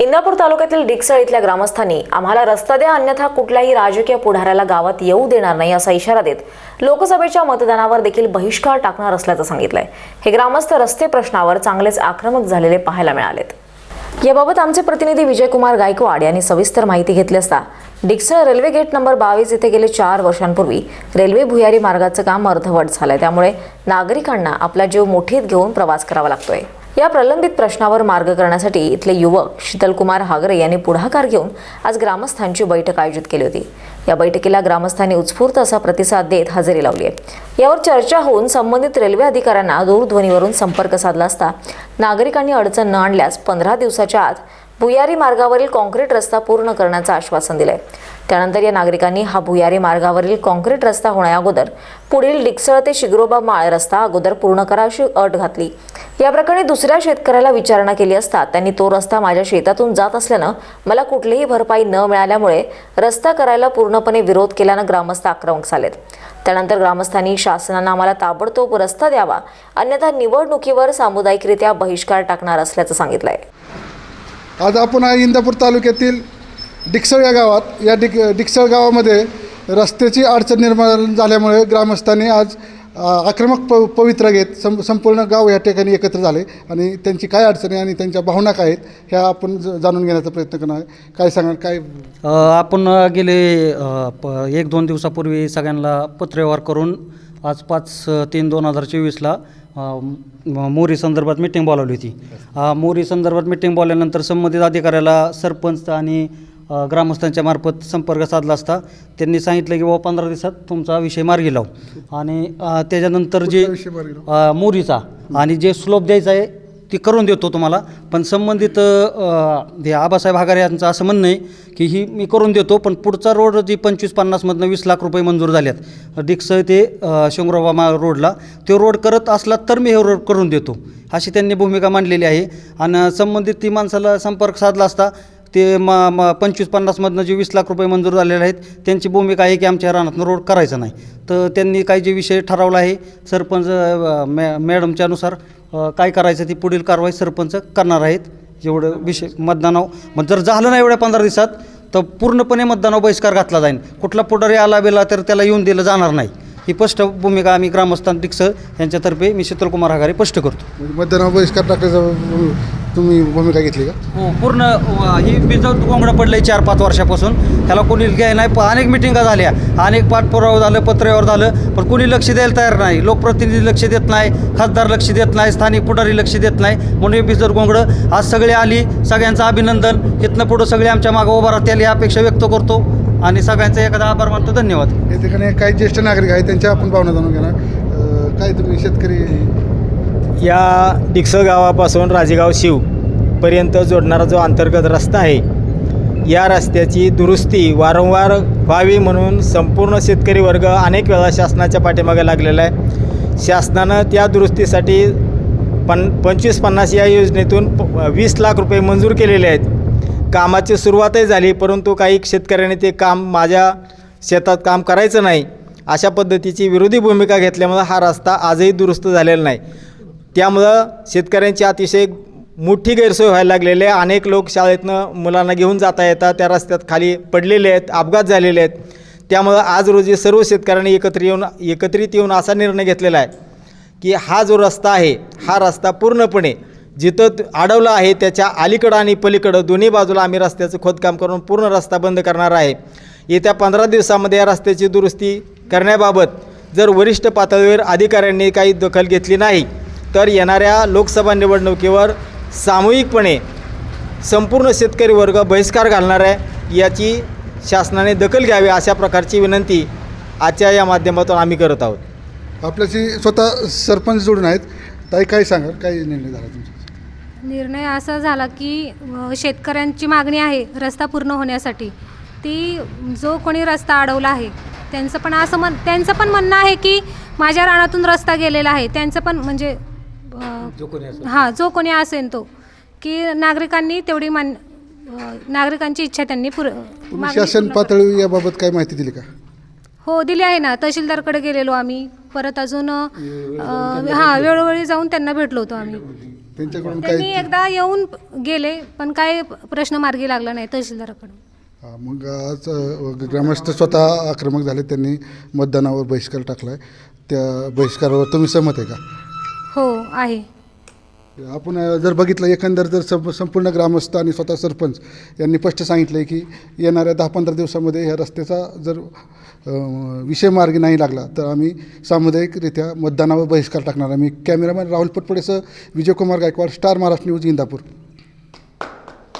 इंदापूर तालुक्यातील डिकसळ इथल्या ग्रामस्थांनी आम्हाला रस्ता द्या अन्यथा कुठल्याही राजकीय पुढाऱ्याला गावात येऊ देणार नाही असा इशारा देत लोकसभेच्या मतदानावर देखील बहिष्कार टाकणार असल्याचं सांगितलंय. हे ग्रामस्थ रस्ते प्रश्नावर चांगलेच आक्रमक झालेले पाहायला मिळालेत. याबाबत आमचे प्रतिनिधी विजयकुमार गायकवाड यांनी सविस्तर माहिती घेतली असता डिक्सळ रेल्वे गेट नंबर बावीस इथे गेले चार वर्षांपूर्वी रेल्वे भुयारी मार्गाचं काम अर्धवट झालंय. त्यामुळे नागरिकांना आपला जीव मुठीत घेऊन प्रवास करावा लागतोय. या प्रलंबित प्रश्नावर मार्ग करण्यासाठी इथले युवक शीतलकुमार हागरे यांनी पुढाकार घेऊन आज ग्रामस्थांची बैठक आयोजित केली होती. या बैठकीला ग्रामस्थांनी उत्स्फूर्त असा प्रतिसाद देत हजेरी लावली आहे. यावर चर्चा होऊन संबंधित रेल्वे अधिकाऱ्यांना दूरध्वनीवरून संपर्क साधला असता नागरिकांनी अडचण न आणल्यास पंधरा दिवसाच्या आत भुयारी मार्गावरील कॉन्क्रीट रस्ता पूर्ण करण्याचं आश्वासन दिलंय. त्यानंतर या नागरिकांनी हा भुयारी मार्गावरील कॉन्क्रीट रस्ता होण्याअगोदर पुढील डिक्सळ ते शिग्रोबा माळ रस्ता अगोदर पूर्ण करा अशी अट घातली. या प्रकरणी दुसऱ्या शेतकऱ्याला विचारणा केली असता त्यांनी तो रस्ता माझ्या शेतातून जात असल्यानं मला कुठलीही भरपाई न मिळाल्यामुळे रस्ता करायला पूर्णपणे विरोध केल्यानं ग्रामस्थ आक्रमक झालेत. त्यानंतर ग्रामस्थांनी शासनानं आम्हाला ताबडतोब रस्ता द्यावा अन्यथा निवडणुकीवर सामुदायिकरित्या बहिष्कार टाकणार असल्याचं सांगितलं आहे आज आपण इंदापूर तालुक्यातील डिक्सळ या गावात. या डिक डिक्सळ गावामध्ये रस्त्याची अडचण निर्माण झाल्यामुळे ग्रामस्थांनी आज आक्रमक प पवित्रा घेत सं संपूर्ण गाव या ठिकाणी एकत्र झाले आणि त्यांची काय अडचणी आणि त्यांच्या भावना काय आहेत ह्या आपण ज- जाणून घेण्याचा प्रयत्न करणार आहे. काय सांगाल काय? आपण गेले प एक दोन दिवसापूर्वी सगळ्यांना पत्रव्यवहार करून आज पाच तीन दोन हजार चोवीसला मोरी संदर्भात मिटिंग बोलावली होती. मोरी संदर्भात मिटिंग बोलल्यानंतर संबंधित अधिकाऱ्याला सरपंच आणि ग्रामस्थांच्या मार्फत संपर्क साधला असता. त्यांनी सांगितलं की बाबा पंधरा दिवसात तुमचा विषय मार्गी लाव. आणि त्याच्यानंतर जे मोरीचा आणि जे स्लोप द्यायचा आहे ती करून देतो तुम्हाला. पण संबंधित हे आबासाहेब हागारे यांचं असं म्हणणं आहे की ही मी करून देतो पण पुढचा रोड जी पंचवीस पन्नासमधनं वीस लाख रुपये मंजूर झाल्यात डिक्स ते अ, मा रोडला तो रोड करत असला तर मी हे रोड करून देतो. अशी त्यांनी भूमिका मांडलेली आहे. आणि संबंधित ती माणसाला संपर्क साधला असता ते म म पंचवीस पन्नासमधनं जे वीस लाख रुपये मंजूर झालेले आहेत त्यांची भूमिका आहे की आमच्या रानातनं रोड करायचा नाही. तर त्यांनी काही जे विषय ठरवला आहे सरपंच मॅ मॅडमच्यानुसार काय करायचं ती पुढील कारवाई सरपंच करणार आहेत एवढं विषय मतदानाव मग जर झालं नाही एवढ्या पंधरा दिवसात तर पूर्णपणे मतदानावर बहिष्कार घातला जाईल कुठला पुढारी आला बेला तर त्याला येऊन दिलं जाणार नाही. ही स्पष्ट भूमिका आम्ही ग्रामस्थान डिक्स यांच्यातर्फे मी शीतलकुमार हागारे स्पष्ट करतो. मतदानावर बहिष्कार टाकायचा तुम्ही भूमिका घेतली का? हो पूर्ण अ, ही बिजत कोंबडं पडलं आहे चार पाच वर्षापासून. त्याला कोणी घ्याय नाही प- अनेक मिटिंगा झाल्या. अनेक पाठपुरावा झालं पत्रव्यवहार झालं पण कोणी लक्ष द्यायला तयार नाही. लोकप्रतिनिधी लक्ष देत नाही खासदार लक्ष देत नाही स्थानिक पुढारी लक्ष देत नाही. म्हणून हे बिजर कोंबडं आज सगळे आली सगळ्यांचं अभिनंदन. इथनं पुढं सगळे आमच्या मागं उभा राहतील ही अपेक्षा व्यक्त करतो. आणि सगळ्यांचा एखादा आभार मानतो. धन्यवाद. या ठिकाणी काही ज्येष्ठ नागरिक आहेत त्यांच्या आपण भावना जाणून घेणार. अ, काय तुम्ही शेतकरी या डिक्सळ गावापासून राजेगाव शिवपर्यंत जोडणारा जो अंतर्गत रस्ता आहे या रस्त्याची दुरुस्ती वारंवार व्हावी म्हणून संपूर्ण शेतकरी वर्ग अनेक वेळा शासनाच्या पाठीमागे लागलेला आहे. शासनानं त्या दुरुस्तीसाठी पन पंचवीस पन्नास या योजनेतून प- वीस लाख रुपये मंजूर केलेले आहेत. कामाची सुरुवातही झाली परंतु काही शेतकऱ्यांनी ते काम माझ्या शेतात काम करायचं नाही. अशा पद्धतीची विरोधी भूमिका घेतल्यामुळं हा रस्ता आजही दुरुस्त झालेला नाही. त्यामुळं शेतकऱ्यांची अतिशय मोठी गैरसोय व्हायला लागलेली आहे. अनेक लोक शाळेतनं मुलांना घेऊन जाता येतात त्या रस्त्यात खाली पडलेले आहेत अपघात झालेले आहेत. त्यामुळं आज रोजी सर्व शेतकऱ्यांनी एकत्र येऊन एकत्रित येऊन असा निर्णय घेतलेला आहे की हा जो रस्ता आहे हा रस्ता पूर्णपणे जिथं अडवला आहे त्याच्या अलीकडं आणि पलीकडं दोन्ही बाजूला आम्ही रस्त्याचं खोदकाम करून पूर्ण रस्ता बंद करणार आहे. येत्या पंधरा दिवसामध्ये या रस्त्याची दुरुस्ती करण्याबाबत जर वरिष्ठ पातळीवर अधिकाऱ्यांनी काही दखल घेतली नाही तर येणाऱ्या लोकसभा निवडणुकीवर सामूहिकपणे संपूर्ण शेतकरी वर्ग बहिष्कार घालणार आहे याची शासनाने दखल घ्यावी अशा प्रकारची विनंती आजच्या या माध्यमातून आम्ही करत आहोत. आपल्याशी स्वतः सरपंच जोडून आहेत. ताई काय सांगाल? काय निर्णय झाला तुमचा? निर्णय असा झाला की शेतकऱ्यांची मागणी आहे रस्ता पूर्ण होण्यासाठी. ती जो कोणी रस्ता अडवला आहे त्यांचं पण असं म्हण त्यांचं पण म्हणणं आहे की माझ्या रानातून रस्ता गेलेला आहे. त्यांचं पण म्हणजे अ, हां जो कोणी असेल तो. की नागरिकांनी तेवढी मान नागरिकांची इच्छा त्यांनी पुर तुम्ही मागणी शासन पूर्ण पातळी याबाबत काय माहिती दिली का? हो दिली आहे ना. तहसीलदारकडे गेलेलो आम्ही. परत अजून हां वेळोवेळी जाऊन त्यांना भेटलो होतो आम्ही. त्यांच्याकडून त्यांनी काही एकदा येऊन गेले पण काय प्रश्न मार्गी लागला नाही तहसीलदाराकडून. हा, मग आज अ, ग्रामस्थ स्वतः आक्रमक झाले त्यांनी मतदानावर बहिष्कार टाकला आहे त्या बहिष्कारावर तुम्ही सहमत आहे का? हो आहे. आपण जर बघितलं एकंदर जर सं संपूर्ण ग्रामस्थ आणि स्वतः सरपंच यांनी स्पष्ट सांगितलं आहे की येणाऱ्या दहा पंधरा दिवसामध्ये ह्या रस्त्याचा जर विषय मार्गी नाही लागला तर आम्ही सामुदायिकरित्या मतदानावर बहिष्कार टाकणार. आम्ही कॅमेरामॅन राहुल पटपडेसह विजयकुमार गायकवाड स्टार महाराष्ट्र न्यूज इंदापूर.